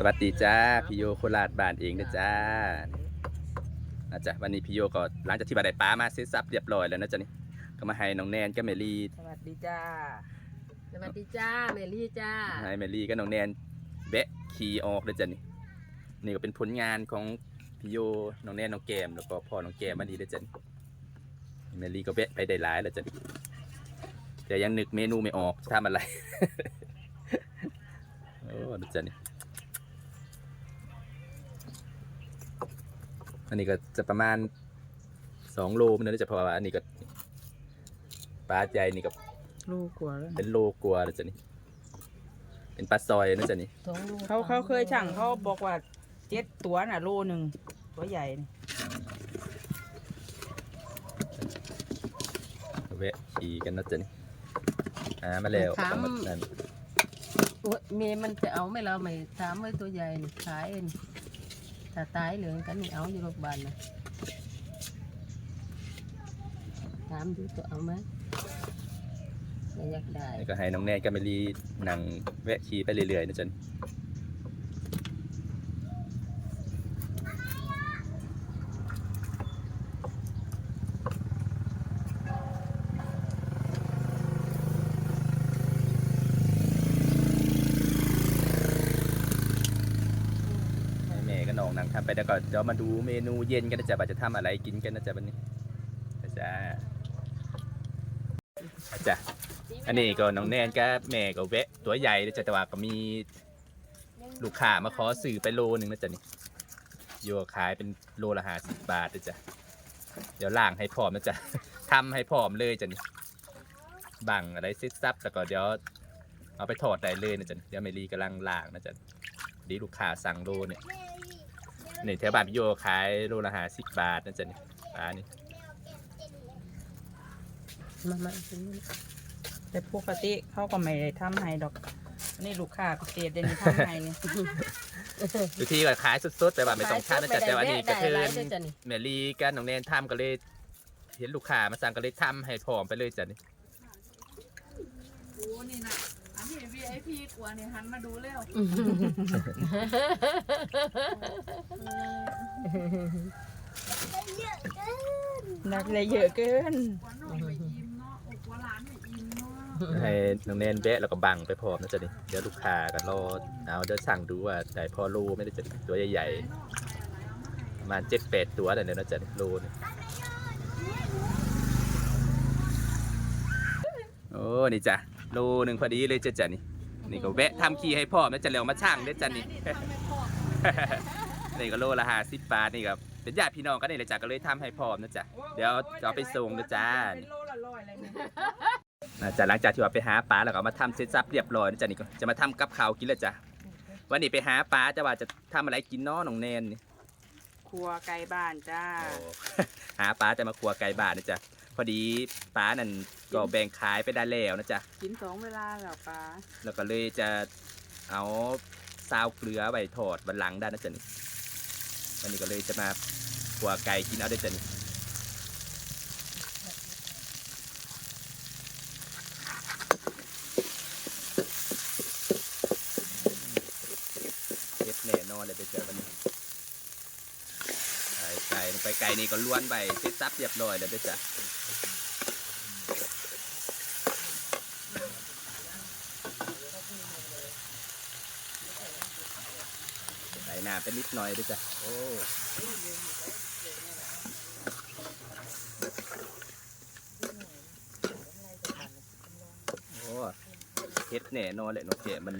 สวัสดีจ้าพี่โยโคราชบ้านเองนะจ้านะจ๊ะวันนี้พี่โยก็หลังจากที่บาได้ป้ามาเสร็จสับเรียบร้อยแล้วนะจ๊ะนี่ก็มาให้น้องแนนกับเมลี่สวัสดีจ้า สวัสดีจ้าเมลี่จ้าให้เมลี่กับน้องแนนแบะขี่ออกเลยจ้ะนี่นี่ก็เป็นผลงานของพี่โยน้องแนนน้องแกมแล้วก็พ่อน้องแกมมาดีเลยจ้ะนี่เมลี่ก็แบะไปได้หลายแล้วจ้ะนี่แต่ยังนึกเมนูไม่ออกจะทำอะไรโอ้ดูจ้ะนี่ อันนี้ก็จะประมาณสองโลมันนะจะเพราะว่าอันนี้ก็ปลาใหญ่นี่ก็ลูกกลัวแล้วเป็นโลกลัวนะจ๊ะนี่เป็นปลาซอยนะจ๊ะนี่สองลูกเขาเขาเคยช่างเขาบอกว่าเจ็ดตัวน่ะโลหนึ่งตัวใหญ่นี่แวะขี่กันนะจ๊ะนี่อ่ามาแล้วเอามานั่น โอ๊ยเมย์มันจะเอาไหม่เราไม่ถามไว้ตัวใหญ่นี่ขายเอง ถ้าตายเหลืองกันนี่เอาอยู่โรงพยาบาลนะถามดูตัวเอาไหมอยากได้ แล้วก็ให้น้องแนนกับเมลีนั่งแวะขี่ไปเรื่อยๆนะจ๊ะนี่ให้แม่ก็น้องนั่งทำ ไปแล้วก็เดี๋ยวมาดูเมนูเย็นกันนะจ๊ะว่าจะทำอะไรกินกันนะจ๊ะวันนี้นะจ๊ะอาจ๊ะอันนี้ก็น้องแนนก็แม่ก็แวะตัวใหญ่เลยจ้ะแต่ว่าก็มีลูกค้ามาขอซื้อไปโลหนึ่งนะจ๊ะนี่โยขายเป็นโลละห้าสิบบาทนะจ๊ะเดี๋ยวล่างให้พร้อมนะจ๊ะทำให้พร้อมเลยจ้ะนี่บังอะไรซ็ตซับแล้วก็เดี๋ยวเอาไปทอดได้เลยนะจ๊ะเดี๋ยวเมลีกำลังล่างนะจ๊ะดีลูกค้าสั่งโลเนี่ย นี่แถวบ้านพี่โยขายโลละหาสิบบาทนะจ๊ะนี่ปลานี่มามาซื้อนี่แต่ปกติเขาก็ไม่ได้ทำให้ดอก นี่ลูกค้าพิเศษเดยวนี่ทำให้นี่ อยู่ที่ก็ขายสดๆแต่ว่าไม่ต้องทานนะจ๊ะแต่ว่านี่ก็คือหลายด้วยจ้ะนี่แมรี่กับน้องแนนทำก็เลย เห็นลูกค้ามาสั่งก็เลยทำให้พร้อมไปเลยจ้ะนี่ โอ้นี่นะ อันนี้ VIP กว่านี่หันมาดูเร็วนักเลยเยอะเกินกว่าน้องไปอิ่มเนาะโอ้กว่าร้านไปอิ่มเนาะให้น้องแนนแวะแล้วก็บังไปพร้อมนะจ๊ะนี่เดี๋ยวลูกค้าก็รอเอาเดี๋ยวสั่งดูว่าได้พอโลไม่ได้จะตัวใหญ่ๆประมาณเจ็ดแปดตัวแต่เดี๋ยวนะจ๊ะนี่โลนี่โอ้นี่จ้ะ โลหนึ่งพอดีเลยจ้ะจ้ะนี่นี่ก็แวะทำขี้ให้พ่อแม่จะเร็วมาช่างเด้อจ้ะนี่ นี่ก็โลละห้าสิบบาทนี่ครับเป็นญาติพี่น้องกันนี่เลยจ้ะก็เลยทำให้พร้อมนะจ๊ะเดี๋ยวจะเอาไปส่งนะจ๊ะเป็นโลละร้อยเลยเนี่ยนะจ๊ะหลังจากที่ว่าไปหาปลาแล้วก็มาทำเซตซับเรียบร้อยนะจ๊ะนี่ก็จะมาทำกับข้าวกินแล้วจ้ะวันนี้ไปหาปลาจะว่าจะทำอะไรกินเน้อน้องแนนนี่ ครัวไกลบ้านจ้า โอ้ หาปลาจะมาครัวไก่บ้านนะจ๊ะ พอดีปลานั่นก็แบ่งขายไปได้แล้วนะจ๊ะกินสองเวลาแล้วป้าแล้วก็เลยจะเอาซาวเกลือไว้ทอดวันหลังได้นะจ๊ะนี่วันนี้ก็เลยจะมาครัวไก่กินเอาได้จ๊ะนี่เฮ็ดแน่นอนเลยเด้อจ้ะวันนี้ใส่ไก่ลงไปไก่นี่ก็ล้วนไปเสร็จสับเรียบร้อยแล้วเด้อจ้ะ ใส่น้ำเป็นนิดหน่อยด้วยจ้ะโอ้โอ้เฮ็ดแน่นอนเลยนกเกมันเ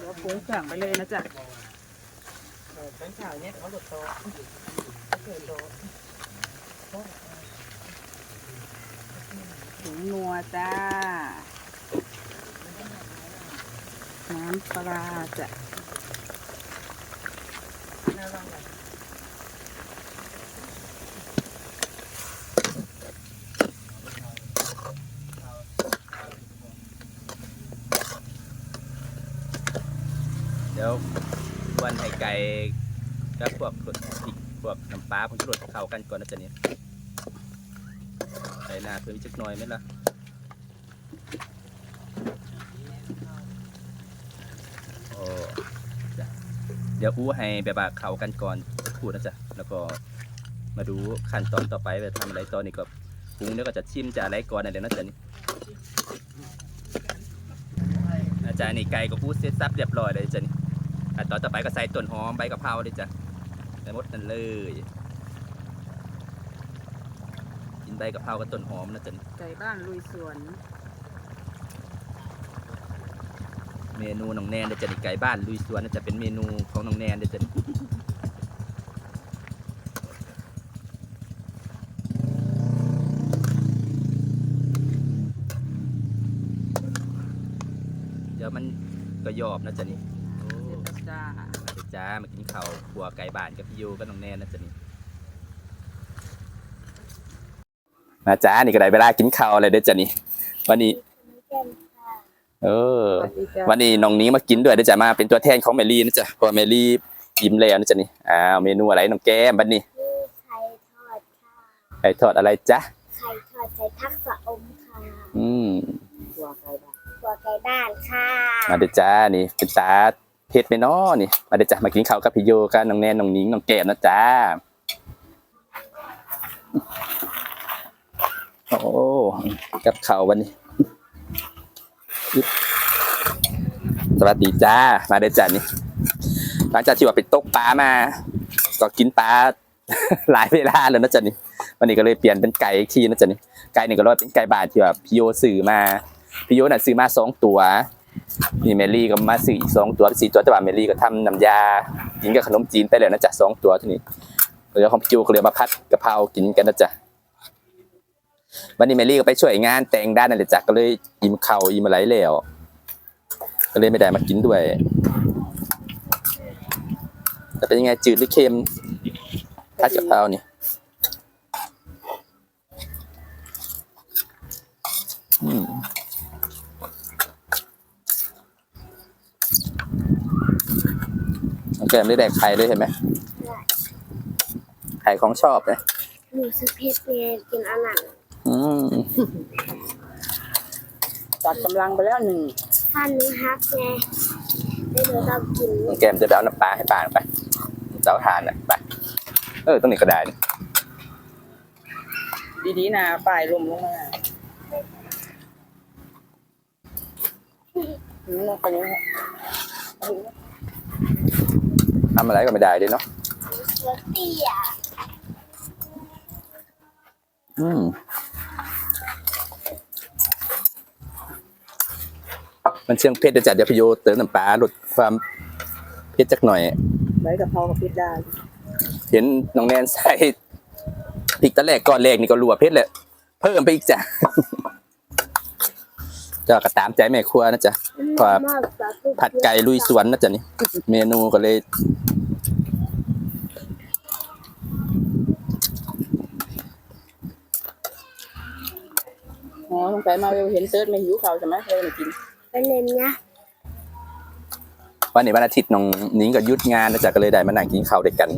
ดี๋ยวปรุงเครื่องไปเลยนะจ๊ะถุงนัวจ้า น้ำปลาจะเดี๋ยวล้วนให้ไก่กับพวกพริกพวกน้ำปลาผงชูรสเข้ากันก่อนนะจ๊ะเนี่ยใส่หน้าเพิ่อีกจักหน่อยไหมล่ะ เดี๋ยวอู้ให้แบบว่าเขากันก่อนสักครู่นะจ๊ะแล้วก็มาดูขั้นตอนต่อไปว่าทำอะไรตอนนี้ก็ปรุงเดี๋ยวก็จะชิมจะอะไรก่อนนั่นแหละนะจ๊ะนี่อาจารย์นี่ไก่ก็พูดเสร็จสับเรียบร้อยเลยจ้ะนี่อะตอนต่อไปก็ใส่ต้นหอมใบกะเพราเลยจ้ะใส่หมดนั่นเลยกินใบกะเพรากับต้นหอมนะจ๊ะนี่ไก่บ้านลุยสวน เมนูน้องแนนเดี๋ยวจะนี่ไก่บ้านลุยสวนน่าจะเป็นเมนูของน้องแนนเดี๋ยวจะนี่เดี๋ยวมันก็ยอบนะจ๊ะนี่โอ้เสร็จแล้วจ้ามาเดี๋ยวจ้ามากินข้าวครัวไก่บ้านกับพี่โยกับน้องแนนนะจ๊ะนี่มาจ้านี่ก็ได้เวลากินข้าวอะไรเด้อจ้ะนี่วันนี้ เออสวัสดีจ้าวันนี้น้องนี้มากินด้วยเดี๋ยวจะมาเป็นตัวแทนของเมลี่นะจ๊ะเพราะว่าเมลี่ยิ้มแล้วนะจ๊ะนี่อ้าวเมนูอะไรน้องแก้มบัดนี้คือไข่ทอดค่ะไก่ทอดอะไรจ๊ะไข่ทอดใส่ทักษะอมค่ะอืมตัวไก่บ้านตัวไก่บ้านค่ะมาเดี๋ยวจ้านี่เป็นตาเผ็ดไหมน้อนี่มาเดี๋ยวจ้ะมากินข้าวกับพี่โยกับน้องแนนน้องนิ้งน้องแก้มนะจ๊ะโอ้กับข้าววันนี้อึ๊บ สวัสดีจ้า มาเดี๋ยวจ้านี่หลังจากที่ว่าไปตกปลามา ก็กินปลาหลายเวลาแล้วนะจ๊ะนี่วันนี้ก็เลยเปลี่ยนเป็นไก่อีกทีนะจ๊ะนี่ไก่นี่ก็ร้อยเป็นไก่บาทที่แบบพี่โยซื้อมาพี่โยน่ะซื้อมาสองตัวนี่เมลี่ก็มาซื้ออีกสองตัวสี่ตัวแต่ว่าเมลี่ก็ทำน้ำยากินกับขนมจีนไปแล้วนะจ๊ะสองตัวทีนี้เหลือของพี่โยก็เหลือมาพัดกะเพรากินกันนะจ๊ะ วันนี้เมลี่ก็ไปช่วยงานแต่งด้านนั่นแหละจ๊ะก็เลยอิ่มเข่าวอิ่มอะไรแล้วก็เลยไม่ได้มากินด้วยแต่เป็นยังไงจืดหรือเค็มผัดกะเพราเนี่ยอืมน้องแกมได้แดกไข่เลยเห็นไหมไข่ของชอบนะหนูซื้อเพชรเนี่ยกินอันนั้นอืม จัดกำลังไปแล้วหนึ่งถ้าหนูฮักไงแล้วหนูต้องกินน้องแกมจะไปเอาน้ำปลาให้ปลาไปเจ้าทานน่ะไปเออตรงนี้ก็ได้นี่ดีๆนะป่ายลมลงมาอืมลงไปเลยฮะทำอะไรก็ไม่ได้เลยเนาะเสือเตี้ยอืม มันเชียงเผ็ดเดี๋ยวจัดเดี๋ยวพี่โยเติมน้ำปลาลดความเผ็ดจักหน่อยใบกะเพรากับพริกได้เห็นน้องแนนใส่พริกตะแรกก้อนแรกนี่ก็รัวเผ็ดเลยเพิ่มไปอีกจ้ะจะกระตามใจแม่ครัวนะจ๊ะครับมากกว่าตุ๊ผัดไก่ลุยสวนนะจ๊ะนี่เมนูก็เลยอ๋อสงสัยมาเวลเห็นเซิร์ชไม่หิวเขาวใช่ไหมเลยมากิน เป็นเล่นนะวันนี้วันอาทิตย์น้องนิ้งก็หยุดงานนะจ๊ะก็เลยได้มานั่งกินข้าวด้วยกัน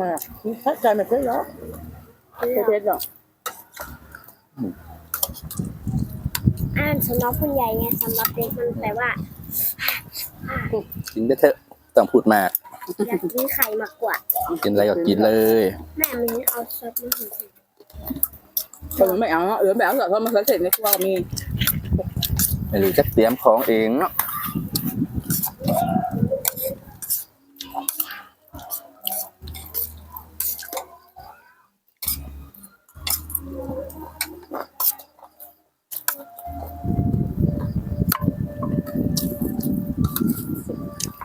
มาถ้าใจไม่เคยหรอกเคยเทสหรอกอ่านสำหรับคนใหญ่ไงสำหรับเด็กมันแปลว่ากินไปเถอะต้องพูดมาก อยากกินไข่มากกว่า กินอะไรก็กินเลย แม่มันเอาซอสมาให้สิคนไม่เอาเออไม่เอาหรอกเพราะมันเสร็จในครัวก็มีไม่รู้จะเตรียมของเองเนาะ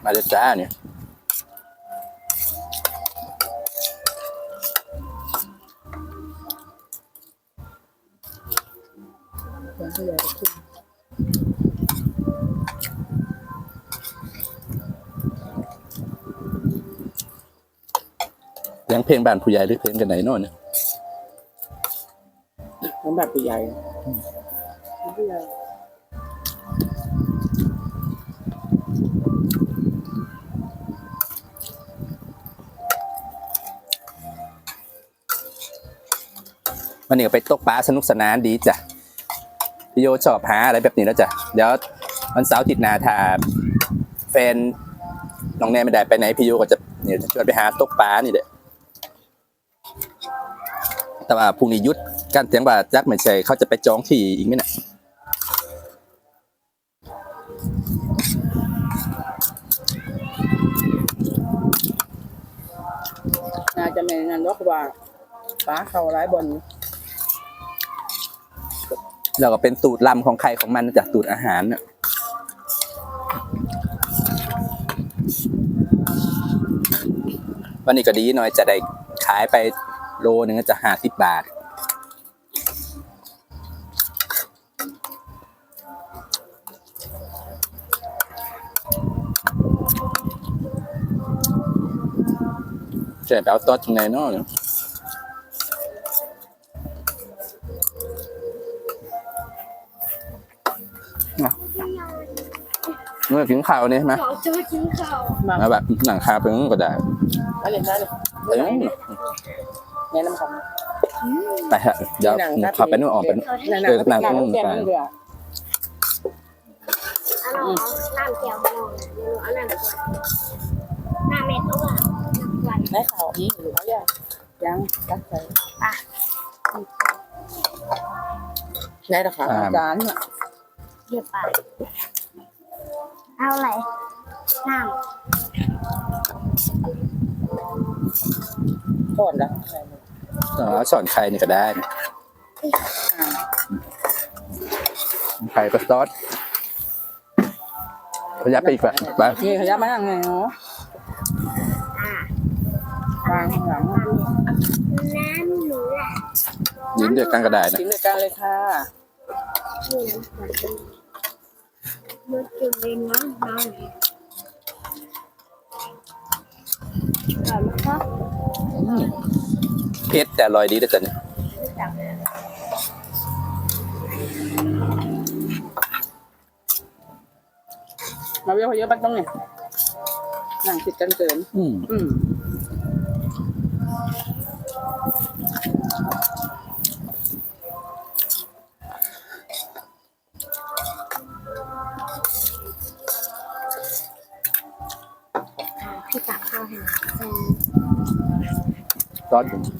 มาเลยจ้าเนี่ย เลี้ยงเพลงบ้านผู้ใหญ่หรือเพลงกันไหนเนาะเนี่ยของแบบผู้ใหญ่ผู้ใหญ่วันนี้ก็ไปตกปลาสนุกสนานดีจ้ะพี่โยชอบหาอะไรแบบนี้แล้วจ้ะ เดี๋ยววันเสาร์อาทิตย์หน้าถ้าแฟนน้องแนนไม่ได้ไปไหนพี่โยก็จะเนี่ยจะชวนไปหาตกปลานี่แหละ แต่ว่าพรุ่งนี้หยุดการเตียงว่าจักไม่ใช่เขาจะไปจองที่อีกไหมน่ะน่าจะไม่นั่นหรอกว่าปลาเขาหลายบอลแล้วก็เป็นสูตรลำของใครของมันนะจ้ะสูตรอาหารน่ะวันนี้ก็ดีหน่อยจะได้ขายไป โลนึงก็จะห้าสิบบาท เจ๊ไปเอาตอดตรงไหนเนาะเนี่ยเมื่อกินข้าวนี่ใช่ไหมน้องจะมากินข้าวมาแบบหนังคาเป็นก็ได้เอาเล่นได้เลยเอ้ย แนะนำของไปฮะเดี๋ยวขับไปนู่นออกไปนู่น นั่นเออหนังนั่ข้างงนู่นแก้มไปมันเบื่อเอาน้องน้ำเกี๊ยวให้น้องนะเดี๋ยวหนูเอาน้ำก่อนน้ำเม็ดเอาว่ะน้ำก่อนได้ข่าวอีกหรือว่ายังยังรักใจอะได้หรอคะอาจารย์น่ะเดี๋ยวไปเอาอะไรน้ก่อนนะ อ๋อสอนใครนี่ก็ได้นะใครก็ซอสพยับไปอีกแบบไปนี่ขยับมานั่งไงเนาะำอะวางข้างหลังน้ำหนูแหละยืนเดียวกันก็ได้นะกินด้วยกันเลยค่ะนี่น้ำมันมันกินเป็นน้ำน้ำอร่อยไหมครับ เผ็ดแต่อร่อยดีด้วยจ้ะเนี่ยมาเวียเขาเยอะบ้างต้องเนี่ยนั่งติดกันเกิน อืมอืมพี่ตักข้าวให้หน่อย แฟนซอ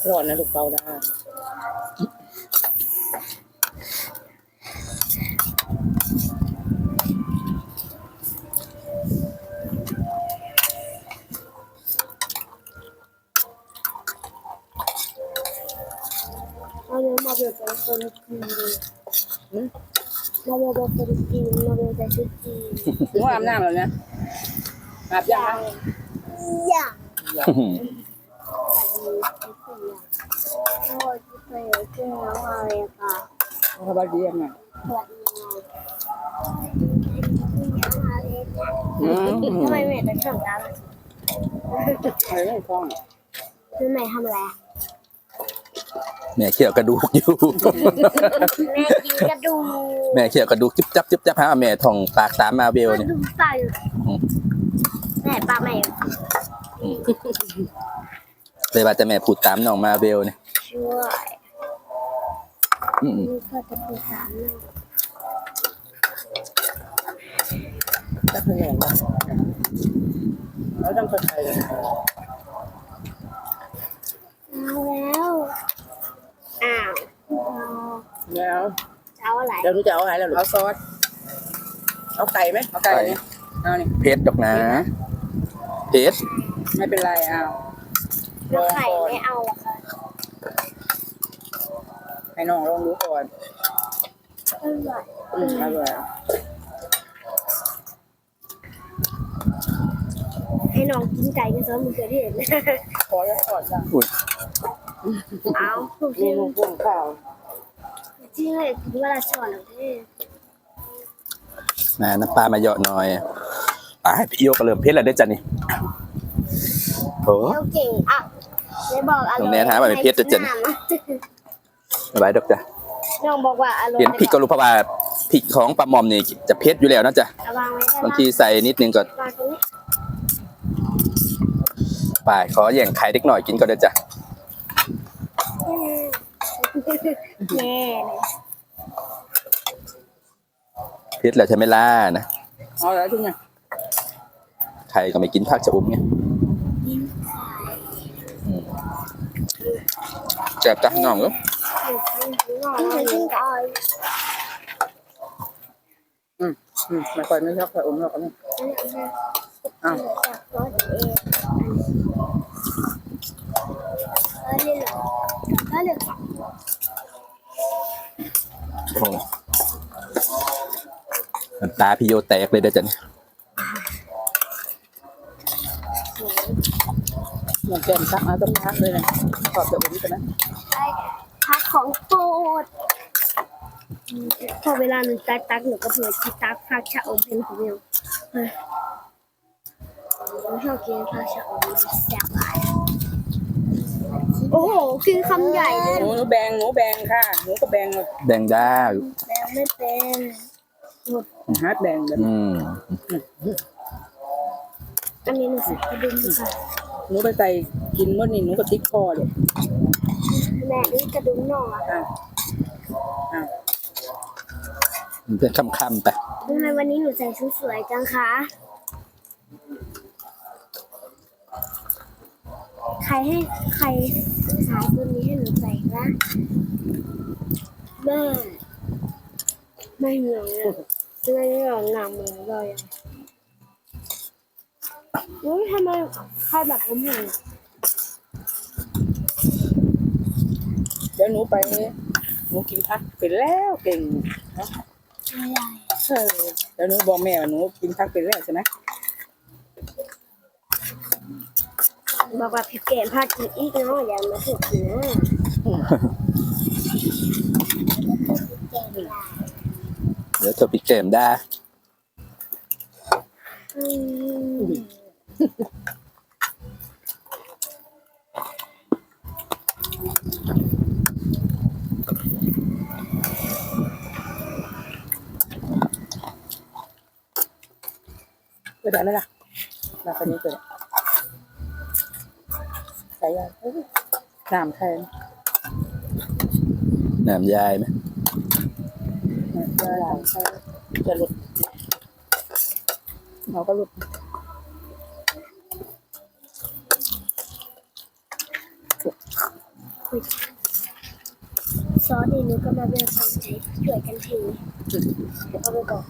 สร้อนนะลูกเปาได้าเรียนมาเรียนเป็นคนจีน เราเรียนเป็นคนจีนเราเรียนแต่ชุดจีนถึงว่าอาบน้ำแล้วเนี่ยอาบยังคะอย่างอื้อหือแบบนี้เป็นสิ่งอย่างโอ้ยที่เคยขึ้นน้องมาเลยค่ะเขาบาดียังไงสวัสดีน้องมาเลยค่ะอืมทำไมแม่ต้องทำกันอะไรไม่คล่องคือแม่ทำอะไร แม่เขี่ยวกระดูกอยู่ แม่กินกระดูกแม่เขี่ยวกระดูกจิ๊บจับจิ๊บจับหาแม่ท่องปากตามมาเบลกเนี่ยระดูกใส่แม่ป้าแม่เลยว่าแต่แม่พูดตามน้องมาเบลเนี่ยช่วยอืมนี่ก็จะเป็นสามเลยจะเป็นอย่างไรแล้วต้องเข้าใจเลยเอาแล้วอ้าว แล้วจะเอาอะไรเดี๋ยวหนูจะเอาอะไรแล้วเอาซอสเอาไก่ไหมเอาไก่ไหมเอานี่เผ็ดดอกนะเผ็ดไม่เป็นไรเอาแล้วไข่ไม่เอาหรอคะให้น้องลองดูก่อนอร่อยอืมอร่อยให้น้องกินไก่กันซะมึงเกิดที่เห็นพอแล้วก่อนจ้ะอุ้ยเอาถูกมีที่ลูกพ่วงข้าว ที่เลยถึงเวลาช้อนแล้วที่นะน้ำปลามาเยอะหน่อยอะให้พี่โยก็เริ่มเผ็ดแล้วเด้อจ้ะนี่โอ้เจ้าเก่งอะเลยบอกอร่อยน้องแนนหาว่าเป็นเพชรจะเจ๋งไม่ไหวดอกจ้ะน้องบอกว่าอาร่อยเห็นพริกก็รู้เพราะว่าพริกของปลาหมอมนี่จะเผ็ดอยู่แล้วนะจ๊ะระวังไว้ได้บางทีใส่นิดนึงก็วางตรงนี้ไปขอแย่งไข่เด็กหน่อยกินก่อนเด้อจ้ะ แย่เลยเพิษแล้วใช่ไหมล่ะนะเอาแล้วทุกอย่างไข่ก็ไม่กินผักจะอุ้มไงอืมแจ็บจ้ะน้องลูกใส่ชิ้นก่อนอืมไม่ค่อยไม่ชอบใส่อมหรอกอันนี้อ้าวรถเองแล้วเลยเหรอแล้วเลยค่ะ โอ้น้ำตาพี่โยแตกเลยเด้อจ้ะเนี่ยเหมือนแกมซักเอาต้องพักเลยนะขอบจะอมกันนะพักของโปรดพอเวลาหนูตักตักหนูก็เผื่อที่ตักผักชะอมเป็นของมิวเฮ้ยหนูชอบกินผักชะอมมันแซ่บมาก โอ้โหกินคำใหญ่เลยหนูหนูแบงหนูแบงค่ะหนูก็แบงเลยแดงด้าแม่ไม่เป็นฮาร์ดแบงแบบอืมอันนี้หนูใส่กระดุมค่ะหนูไปใส่กินเมื่อนี่หนูก็ติ๊กคอเลยแม่นี่กระดุมหน่อยอะอะมันเป็นคำๆไปทำไมวันนี้หนูใส่ชุดสวยจังคะ ใครให้ใครขายตัวนี้ให้หนูใส่นะแม่ไม่เหนียวเลยไม่เหนียวหนักเหมือนเลยอะอุ้ยทำไมใครแบบผมเหนียวเดี๋ยวหนูไปหนูกินพักเป็นแล้วเก่งไม่ได้เออเดี๋ยวหนูบอกแม่ว่าหนูกินพักเป็นแล้วใช่ไหม บอกว่าพี่เกมพากินอีกเนาะอย่ามาถึงนะเดี๋ยวจะปิดเกมได้อืมเกิดอะไรล่ะมาคนนี้เกิด ใส่ยาเอ้ยน้ำแทนน้ำยายไหมยาน้ำแทนจะหลุดเราก็หลุดซอสนี่หนูก็มาเป็นฝั่งใจช่วยกันทีเดี๋ยวเอาไปก่อน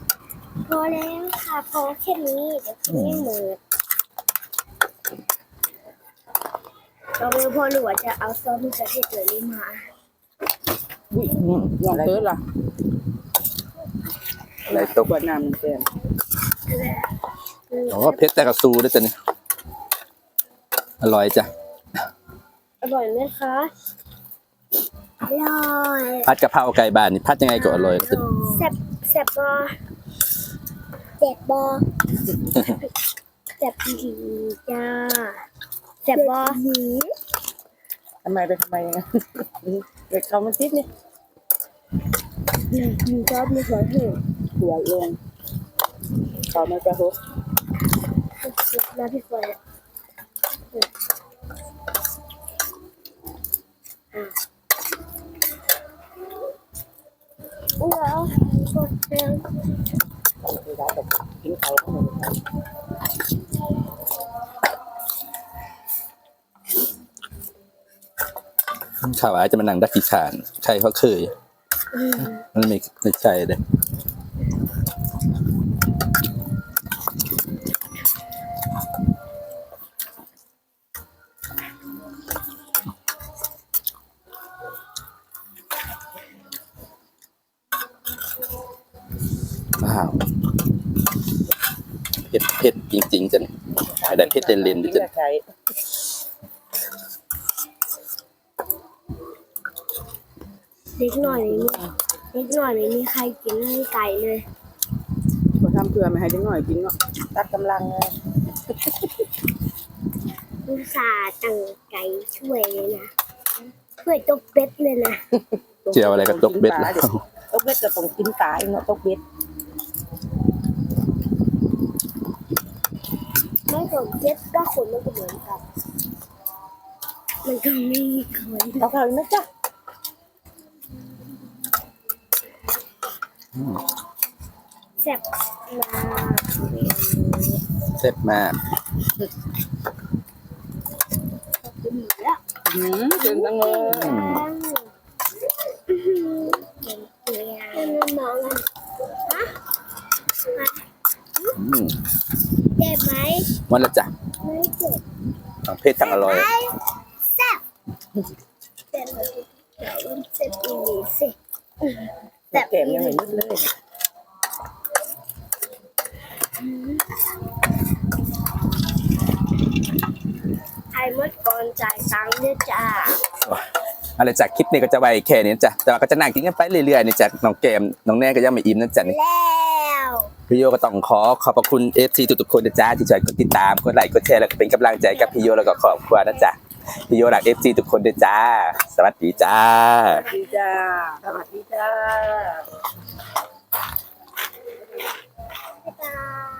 พอแล้วค่ะพอแค่นี้เดี๋ยวกินไม่หมดเราไม่รู้พ่อหรือว่าจะเอาซอสมะเขือเทศเหลือนี้มาอุ้ยหวานเพิร์ดล่ะอะไรตกกวดน้ำแทนอ๋อเพชรแต่กระซูด้วยจ้ะเนี่ยอร่อยจ้ะ อร่อยไหมคะ อร่อยพัดกะเพราไก่บ้านนี่พัดยังไงก็อร่อยจ้ะแซ่บแซ่บบอแซ่บบอแซ่บดีจ้า แซ่บบอทำไมไปทำไมอะเด็กเขามันติดนี่หนูชอบมีหัวเห็ดหัวลงเขาไม่กระทบมาพี่ฝนว้าวกดแล้วเวลาแบบกินเขาเขาหม ดข่าวอาจจะมานั่งดักขี้ขานใครเขาเคย มันไม่ไม่ใช่เลยว้าวเผ็ดเผ็ดจริงๆจ้ะเนี่ยไม่ได้เผ็ดเล่นๆดิกิน จ้ะ กับไก่ เล็กหน่อยไม่มีเล็กหน่อยไม่มีใครกินไก่เลยก็ทำเพื่อไม่ให้เด็กน้อยกินเนาะตัดกำลังไงอุตส่าห์ตั้งไก่ช่วยเลยนะช่วยตกเป็ดเลยนะเจียวอะไรกับตกเบ็ดแล้วตกเบ็ดก็ต้องกินตายเนาะตกเบ็ดไม่ตกเป็ดก็ขนมันก็เหมือนกันมันก็ไม่มีคนเอาข้าวอีกนะจ๊ะ แซ่บมากเซ็ตมากกินหมดแล้วอืมถึงจังเลยเก่งเก่งมองกันฮะอืมเจ็บไหมหมดแล้วจ้ะไม่เจ็บทั้งเพชรทั้งอร่อยแซ่บแซ่บเดี๋ยวมันเจ็บอีกสิ แซ่บแก้มยังไม่นิดเลยไอ้มดก่อนจ่ายตังค์ด้วยจ้าอะไรจากคลิปนี้ก็จะไว้แค่นี้จ้ะแต่ว่าก็จะนั่งกินกันไปเรื่อยๆนี่จ้ะน้องเกมน้องแน่ก็ยังไม่อิ่มนะจ๊ะนี่แล้วพี่โยก็ต้องขอขอบพระคุณเอฟซีทุกๆคนนะจ๊ะที่ช่วยกดติดตามกดไลค์กดแชร์แล้วก็เป็นกำลังใจกับพี่โยแล้วก็ครอบครัวนะจ๊ะ พี่โยรักเอฟซีทุกคนด้วยจ้า สวัสดีจ้า สวัสดีจ้า สวัสดีจ้า Bye.